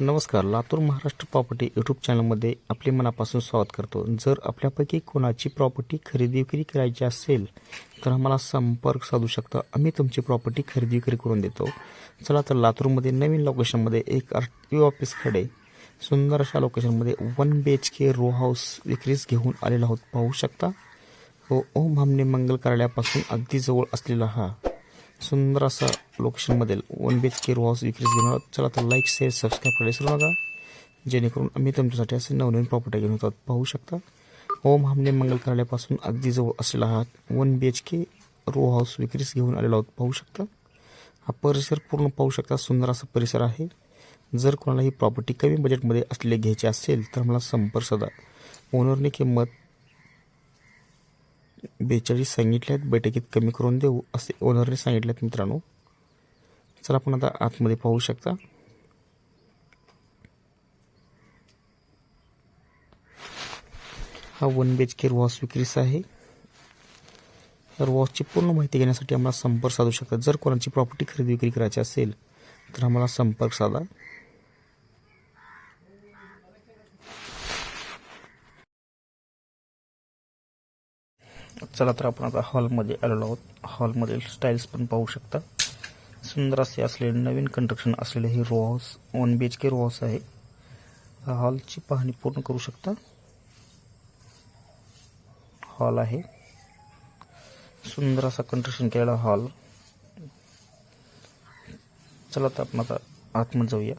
नमस्कार Latur Maharashtra property YouTube चॅनलमध्ये आपले मनापासून स्वागत करतो. जर आपल्यापैकी कोणाची प्रॉपर्टी खरेदी विक्री करायची असेल तर आम्हाला संपर्क साधू शकता. आम्ही तुमची प्रॉपर्टी खरेदी विक्री करून देतो. चला तर लातूरमध्ये नवीन लोकेशनमध्ये एक आर टी ऑफिसकडे सुंदर अशा लोकेशनमध्ये one B H K row house विक्रीस घेऊन आलेला आहोत. पाहू शकता? व ओम हमने मंगल कार्यालयापासून अगदी जवळ असलेला हा सुंदर असा लोकेशनमधील one B H K row house विक्रीस घेऊन आहोत. चला तर लाईक शेअर सबस्क्राईब करायला विसरू नका जेणेकरून आम्ही तुमच्यासाठी असे नवनवीन प्रॉपर्टी घेऊन येतो. पाहू शकता. ओम हमने मंगल कार्यालयापासून अगदी जवळ असलेला हा one B H K row house विक्रीस घेऊन आलेला आहोत. पाहू शकता. हा परिसर पूर्ण पाहू शकता. सुंदर असा परिसर आहे. जर कोणाला ही प्रॉपर्टी कमी बजेटमध्ये असलेली घ्यायची असेल तर मला संपर्क साधा. ओनरने किंमत बेचाळीस सांगितल्यात बैठकीत कमी करून देऊ असे ओनरने सांगितल्यात मित्रांनो. चला आपण आता आतमध्ये पाहू शकता. हा वन बेच के वॉस विक्रीस आहे. तर वॉसची पूर्ण माहिती घेण्यासाठी आम्हाला संपर्क साधू शकता. जर कोणाची प्रॉपर्टी खरेदी विक्री करायची असेल तर आम्हाला संपर्क साधा. चला तर आपण आता हॉलमध्ये आलेलो आहोत. हॉलमधील स्टाईल्स पण पाहू शकता. सुंदर असे असलेले नवीन कंस्ट्रक्शन असलेले हे row house one B H K row house आहे. हॉलची पाहणी पूर्ण करू शकता. हॉल आहे. सुंदर असा कंस्ट्रक्शन केलेला हॉल चला तर आपण आता आतमध्ये जाऊया.